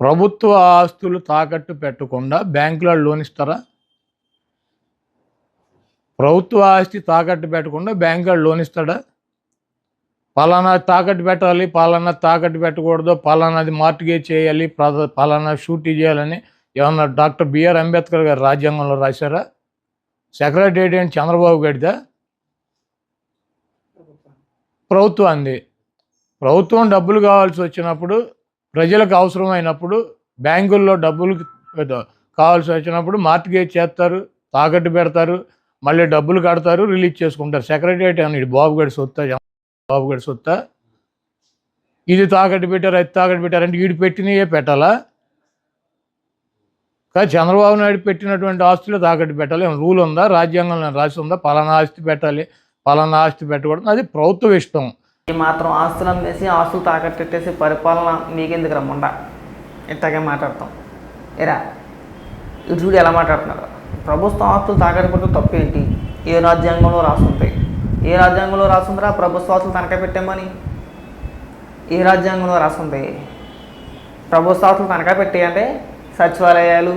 ప్రభుత్వ ఆస్తులు తాకట్టు పెట్టకుండా బ్యాంకులో లోన్ ఇస్తారా? ప్రభుత్వ ఆస్తి తాకట్టు పెట్టకుండా బ్యాంకులో లోన్ ఇస్తాడా? పలానా తాకట్టు పెట్టాలి పలానా తాకట్టు పెట్టకూడదు పలానాది మార్టిగేజ్ చేయాలి పలానా షూటీ చేయాలని ఏమన్నా డాక్టర్ బిఆర్ అంబేద్కర్ గారు రాజ్యాంగంలో రాశారా? సెక్రటరీ అని చంద్రబాబు గడిదా ప్రభుత్వాన్ని. ప్రభుత్వం డబ్బులు కావాల్సి వచ్చినప్పుడు ప్రజలకు అవసరమైనప్పుడు బ్యాంకుల్లో డబ్బులు కావాల్సి వచ్చినప్పుడు మార్టిగేజ్ చేస్తారు తాకట్టు పెడతారు మళ్ళీ డబ్బులు కడతారు రిలీజ్ చేసుకుంటారు. సెక్రటరియట్ అని ఇది బాబు గడి సొత్తా బాబు గడి సొత్తా. ఇది తాకట్టు పెట్టారు అది తాకట్టు పెట్టారు అంటే వీడు పెట్టినయే పెట్టాలా? కానీ చంద్రబాబు నాయుడు పెట్టినటువంటి ఆస్తులు తాకట్టు పెట్టాలి. ఏమైనా రూల్ ఉందా? రాజ్యాంగంలో రాసి ఉందా? పలానా ఆస్తి పెట్టాలి పలానా ఆస్తి పెట్టకూడదు. అది ప్రభుత్వ ఇష్టం. ఈ మాత్రం ఆస్తులు అమ్మేసి ఆస్తులు తాకట్టేసి పరిపాలన మీకెందుకు రమ్మండ ఇంతగా మాట్లాడతాం. ఎరా ఇటు చూడు ఎలా మాట్లాడుతున్నారు? ప్రభుత్వం ఆస్తులు తాకట్టు తప్పేంటి? తప్పు ఏంటి ఏ రాజ్యాంగంలో రాస్తుంది ఏ రాజ్యాంగంలో రాస్తుందిరా ప్రభుత్వ ఆస్తులు తనఖా పెట్టామని ఏ రాజ్యాంగంలో రాస్తుంది ప్రభుత్వ ఆస్తులు తనఖా పెట్టేయంటే సచివాలయాలు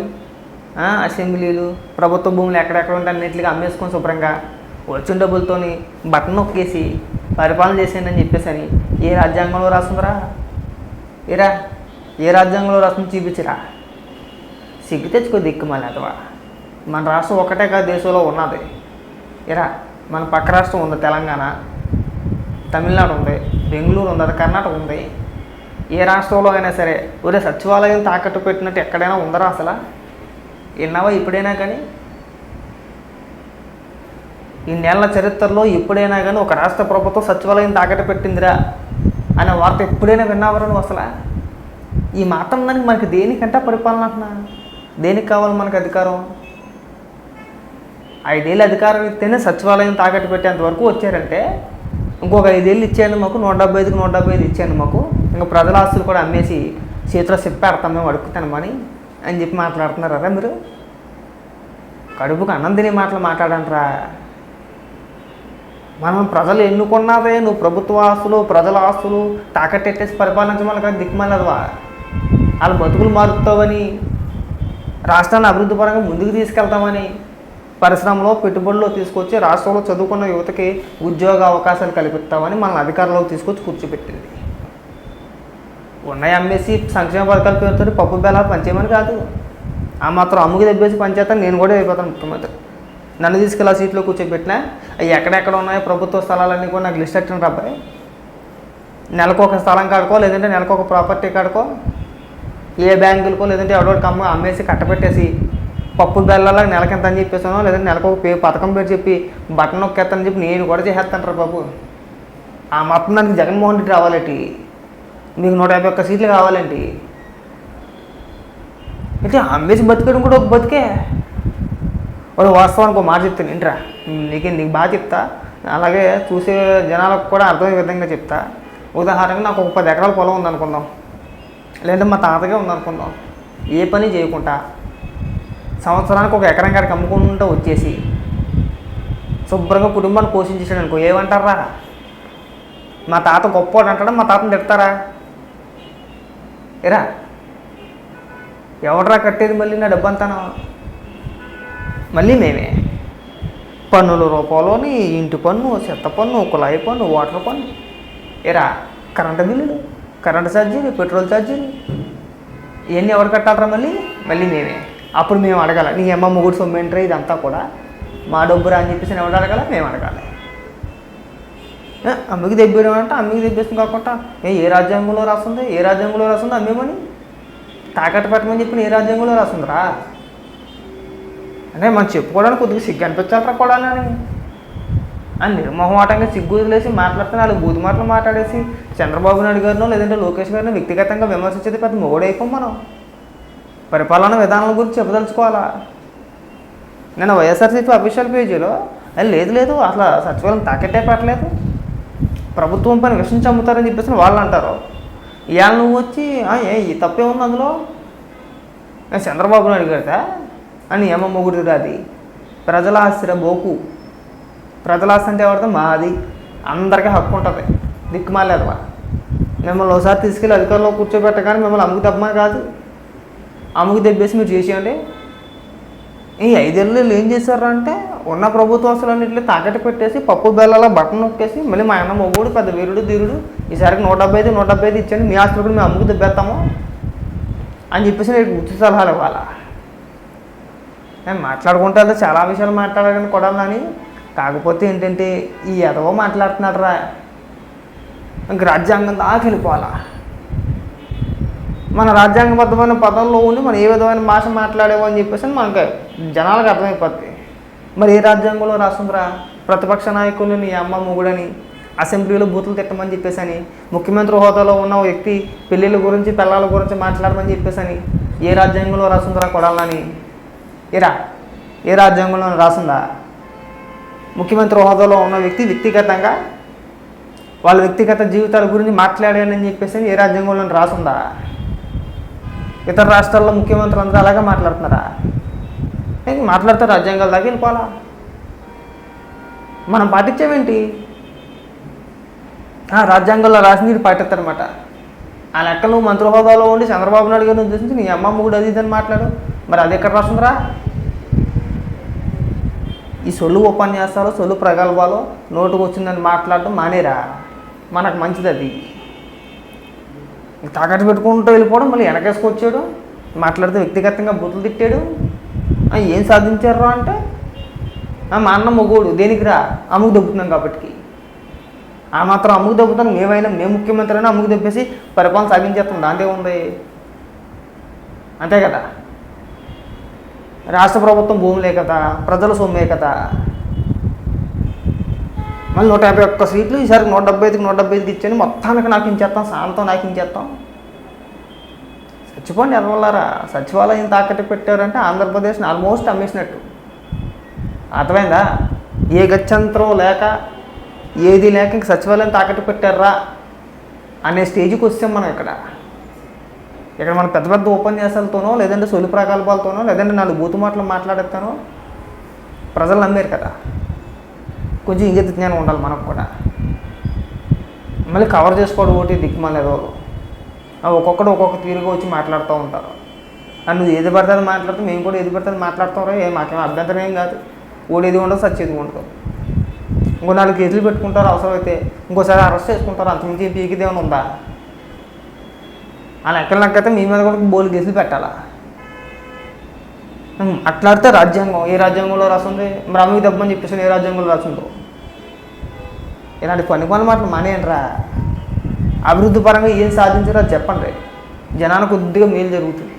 అసెంబ్లీలు ప్రభుత్వ భూములు ఎక్కడెక్కడ ఉంటే అన్నింటికి అమ్మేసుకొని శుభ్రంగా వచ్చిన డబ్బులతోని బటన్ నొక్కేసి పరిపాలన చేసేయండి చెప్పేసి అని ఏ రాజ్యాంగంలో రాస్తుందిరా ఏరా? ఏ రాజ్యాంగంలో రాస్తుంది చూపించరా? సిగ్గు తెచ్చుకో దిక్కు మళ్ళీ అదవా. మన రాష్ట్రం ఒకటే కాదు దేశంలో ఉన్నది. ఇరా మన పక్క రాష్ట్రం ఉంది తెలంగాణ. తమిళనాడు ఉంది బెంగళూరు ఉంది అది కర్ణాటక ఉంది. ఏ రాష్ట్రంలో అయినా సరే ఒరే సచివాలయం తాకట్టు పెట్టినట్టు ఎక్కడైనా ఉందరా అసలు? విన్నావా ఇప్పుడైనా కానీ? ఈ నెలల చరిత్రలో ఎప్పుడైనా కానీ ఒక రాష్ట్ర ప్రభుత్వం సచివాలయం తాకట్టు పెట్టిందిరా అనే వార్త ఎప్పుడైనా విన్నావరా నువ్వు అసలు? ఈ మాట దానికి మనకి దేనికంటే పరిపాలన అంటున్నా? దేనికి కావాలి మనకు అధికారం? ఐదేళ్ళు అధికారం ఇస్తేనే సచివాలయం తాకట్టు పెట్టేంత వరకు వచ్చారంటే ఇంకొక ఐదేళ్ళు ఇచ్చేయండి మాకు నూట డెబ్బై ఐదుకి నూట డెబ్బై ఐదు ఇచ్చేయండి మాకు. ఇంకా ప్రజల ఆస్తులు కూడా అమ్మేసి చేతిలో చెప్పేడతాం మేము అడుగుతామని అని చెప్పి మాట్లాడుతున్నారా మీరు? కడుపుకు అన్నం తినే మాటలు మాట్లాడంటారా మనం ప్రజలు ఎన్నుకున్నదే నువ్వు ప్రభుత్వ ఆస్తులు ప్రజల ఆస్తులు తాకట్టెట్టేసి పరిపాలించమని కదా దిక్కుమల్లదువా వాళ్ళ బతుకులు మారుతావని రాష్ట్రాన్ని అభివృద్ధి పరంగా ముందుకు తీసుకెళ్తామని పరిశ్రమలో పెట్టుబడులు తీసుకొచ్చి రాష్ట్రంలో చదువుకున్న యువతకి ఉద్యోగ అవకాశాలు కల్పిస్తామని మన అధికారంలోకి తీసుకొచ్చి కూర్చోబెట్టింది ఉన్నాయి అమ్మేసి సంక్షేమ పథకాల పేరుతో పప్పు బెల్లాలు పనిచేయమని కాదు. ఆ మాత్రం అమ్ముకి దెబ్బేసి పంచేస్తాను నేను కూడా అయిపోతాను ముఖ్యమంత్రి. నన్ను తీసుకెళ్ళి ఆ సీట్లో కూర్చోబెట్టినా? అవి ఎక్కడెక్కడ ఉన్నాయో ప్రభుత్వ స్థలాలన్నీ కూడా నాకు లిస్ట్ ఎట్టండి అబ్బాయి నెలకు ఒక స్థలం కాడుకో లేదంటే నెలకు ఒక ప్రాపర్టీ కాడుకో. ఏ బ్యాంకులకో లేదంటే ఎవడోడికి అమ్మ అమ్మేసి కట్టపెట్టేసి పప్పు బెల్లాల నెలకింత అని చెప్పేసాను లేదంటే నెలకు ఒక పథకం పేరు చెప్పి బటన్ నొక్కేస్తానని చెప్పి నేను కూడా చేసేస్తాను రా బాబు. ఆ మొత్తం దానికి జగన్మోహన్ రెడ్డి రావాలంటి? మీకు నూట యాభై ఒక్క సీట్లు కావాలండి అయితే అమ్మేసి బతికడం కూడా ఒక బతికే? వాడు వాస్తవానికి ఒక మాట చెప్తాను ఏంట్రా? నీకు నీకు బాగా చెప్తా. అలాగే చూసే జనాలకు కూడా అర్థమయ్యే విధంగా చెప్తా. ఉదాహరణకు నాకు ఒక పది ఎకరాల పొలం ఉందనుకుందాం. లేదంటే మా తాతగా ఉందనుకుందాం. ఏ పని చేయకుండా సంవత్సరానికి ఒక ఎకరం కాడికి అమ్ముకుంటూ వచ్చేసి శుభ్రంగా కుటుంబాన్ని పోషించేసాడు అనుకో ఏమంటారా? మా తాత గొప్పవాడు అంటాడా? మా తాతను తిడతారా? ఎరా ఎవడరా కట్టేది మళ్ళీ నా డబ్బంతాను? మళ్ళీ మేమే. పన్నుల రూపంలోని ఇంటి పన్ను చెత్త పన్ను కుళాయి పన్ను వాటర్ పన్ను. ఎరా కరెంటు బిల్లులు కరెంటు ఛార్జీలు పెట్రోల్ ఛార్జీలు. ఇవన్నీ ఎవరు కట్టాలరా మళ్ళీ? మళ్ళీ మేమే. అప్పుడు మేము అడగాల నీ అమ్మ ముగ్గురు సొమ్మెంటరీ ఇదంతా కూడా? మా డబ్బురా అని చెప్పేసి ఎవరు అడగాల? మేము అడగాలి. అమ్మకి దెబ్బేయమంటే అమ్మకి దెబ్బేస్తుంది కాకుండా. ఏ ఏ రాజ్యాంగంలో రాస్తుంది ఏ రాజ్యాంగంలో రాస్తుంది అమ్మేమని? తాకట్టు పెట్టమని చెప్పిన ఏ రాజ్యాంగంలో రాస్తుందిరా అంటే మనం చెప్పుకోవడానికి కొద్దిగా సిగ్గు అనిపించాలరా కూడా అని. నిర్మోహమాటంగా సిగ్గు వదిలేసి మాట్లాడుతున్న వాళ్ళు బూతి మాటలు మాట్లాడేసి చంద్రబాబు నాయుడు గారినో లేదంటే లోకేష్ గారినో వ్యక్తిగతంగా విమర్శించేది పెద్ద మొగడైపోం మనం. పరిపాలన విధానాల గురించి చెప్పదలుచుకోవాలా? నేను వైఎస్ఆర్సీపీ అఫీషియల్ పేజీలో "అది లేదు లేదు అసలు సచివాలయం తాకెట్టే పెట్టలేదు. ప్రభుత్వం పని విషం చంపుతారని చెప్పేసి వాళ్ళు అంటారు. ఇవాళ నువ్వు వచ్చి ఏ ఈ తప్పే ఉంది అందులో చంద్రబాబు నాయుడు గారిదా? అని ఏమో మొగుడు అది? ప్రజల ఆస్తిరా బోకు. ప్రజల అంటే ఎవరితో మాది. అందరికీ హక్కు ఉంటుంది. దిక్కుమాలేదవా? మిమ్మల్ని ఒకసారి తీసుకెళ్ళి అధికారంలో కూర్చోబెట్టగానే మిమ్మల్ని అమ్ముకు తప్పమని కాదు అమ్ముకు దెబ్బేసి మీరు చేసేయండి. ఈ ఐదేళ్ళు వీళ్ళు ఏం చేశారు అంటే ఉన్న ప్రభుత్వ అసలన్నింటినీ తాకట్టు పెట్టేసి పప్పు బెల్లాల బట్టన్ నొక్కేసి మళ్ళీ మా అన్న మొగుడు పెద్ద వీరుడు ధీరుడు ఈసారికి నూట డెబ్బై ఐదు నూట డెబ్బై ఐదు ఇచ్చాను మీ ఆస్తులు కూడా మేము అమ్ముకు దెబ్బేస్తాము అని చెప్పేసి నేను ఉచిత సలహాలు ఇవ్వాలా? నేను మాట్లాడుకుంటే చాలా విషయాలు మాట్లాడాలని కొడాలని కాకపోతే ఏంటంటే ఈ ఎదవో మాట్లాడుతున్నాడు రా ఇంక రాజ్యాంగం దాకా వెళ్ళిపోవాలా? మన రాజ్యాంగబద్ధమైన పదంలో ఉండి మనం ఏ విధమైన భాష మాట్లాడేవో అని చెప్పేసి మనకి జనాలకు అర్థమైపోద్ది. మరి ఏ రాజ్యాంగంలో రాస్తుందిరా? ప్రతిపక్ష నాయకులు నీ అమ్మ మొగుడని అసెంబ్లీలో బూతులు తిట్టమని చెప్పేసని అని ముఖ్యమంత్రి హోదాలో ఉన్న వ్యక్తి పెళ్ళిళ్ళ గురించి పిల్లల గురించి మాట్లాడమని చెప్పేసని అని ఏ రాజ్యాంగంలో రాస్తుందిరా కొడాలని ఏరా ఏ రాజ్యాంగంలో రాసిందా? ముఖ్యమంత్రి హోదాలో ఉన్న వ్యక్తి వ్యక్తిగతంగా వాళ్ళ వ్యక్తిగత జీవితాల గురించి మాట్లాడానని చెప్పేసి ఏ రాజ్యాంగంలో రాసుందా? ఇతర రాష్ట్రాల్లో ముఖ్యమంత్రులు అందరూ అలాగే మాట్లాడుతున్నారా? నేను మాట్లాడితే రాజ్యాంగాల దాకా వెళ్ళిపోవాలా? మనం పాటించామేంటి ఆ, రాజ్యాంగంలో రాసింది పాటిస్తారనమాట ఆ లెక్కలు మంత్రి హోదాలో ఉండి చంద్రబాబు నాయుడు గారిని ఉద్దేశించి నీ అమ్మ కూడా అది ఇదని మాట్లాడు. మరి అది ఎక్కడ రాసిందిరా? ఈ సొల్లు ఉపన్యాసాలు సొల్లు ప్రగల్భాలు నోటుకు వచ్చిందని మాట్లాడడం మానేరా? మనకు మంచిది అది. తాకట్టు పెట్టుకుంటూ వెళ్ళిపోవడం మళ్ళీ వెనకేసుకొచ్చాడు మాట్లాడితే వ్యక్తిగతంగా బుద్ధులు తిట్టాడు. ఏం సాధించారు అంటే? ఆ, మా అన్న మొగోడు దేనికి రా? అమ్ముకు దొబ్బుతున్నాం కాబట్టి ఆ మాత్రం అమ్ముకు దొబ్బుతాను మేమైనా మేము ముఖ్యమంత్రి అయినా అమ్ముకు దొబ్బేసి పరిపాలన సాగించేస్తాం. దాంతే ఉంది అంతే కదా? రాష్ట్ర ప్రభుత్వం భూములే కదా ప్రజల సొమ్మే కదా. మళ్ళీ నూట యాభై ఒక్క సీట్లు ఈసారి నూట డెబ్బై ఐదుకి నూట డెబ్బై ఐదుకి ఇచ్చాను మొత్తానికి నాకు ఇంచేస్తాం శాంతం నాకు ఇచ్చేస్తాం చచ్చిపోండి ఎదవల్లారా. సచివాలయం తాకట్టు పెట్టారంటే ఆంధ్రప్రదేశ్ని ఆల్మోస్ట్ అమ్మేసినట్టు. అర్థమైందా? ఏ గత్యంతరం లేక ఏది లేక ఇంక సచివాలయం తాకట్టు పెట్టారా అనే స్టేజ్కి వస్తాం మనం ఇక్కడ. ఇక్కడ మనం పెద్ద పెద్ద ఉపన్యాసాలతోనో లేదంటే సొలి ప్రకల్పాలతోనో లేదంటే నాలుగు బూతు మాటలు మాట్లాడేస్తానో ప్రజలు నమ్మారు కదా. కొంచెం ఇంగిత జ్ఞానం ఉండాలి మనకు కూడా. మళ్ళీ కవర్ చేసుకోవడం ఒకటి దిక్కుమాలేదు ఒక్కొక్కడు ఒక్కొక్క తీరుగా వచ్చి మాట్లాడుతూ ఉంటారు. అండ్ నువ్వు ఏది పడితే అది మాట్లాడుతూ మేము కూడా ఏది పడితే అది మాట్లాడుతాం ఏ మాకేం అభ్యంతరం ఏం కాదు. ఓడేది ఉండదు సచ్చేది ఉండదు. ఇంకో నాలుగు కేసులు పెట్టుకుంటారు అవసరమైతే ఇంకోసారి అరెస్ట్ చేసుకుంటారు అంతకుమించి పీకిదేమైనా ఉందా? అలా లెక్కల మీ మీద కూడా బోలు కేసులు పెట్టాలా? అట్లాడితే రాజ్యాంగం ఏ రాజ్యాంగంలో రాసింది? బ్రహ్మకి దెబ్బని చెప్పేసి ఏ రాజ్యాంగంలో రాసిందో? ఇలాంటి పని పనులు మాటలు మానేయండిరా. అభివృద్ధి పరంగా ఏం సాధించారో అది చెప్పండి. జనానికి కొద్దిగా మేలు జరుగుతుంది.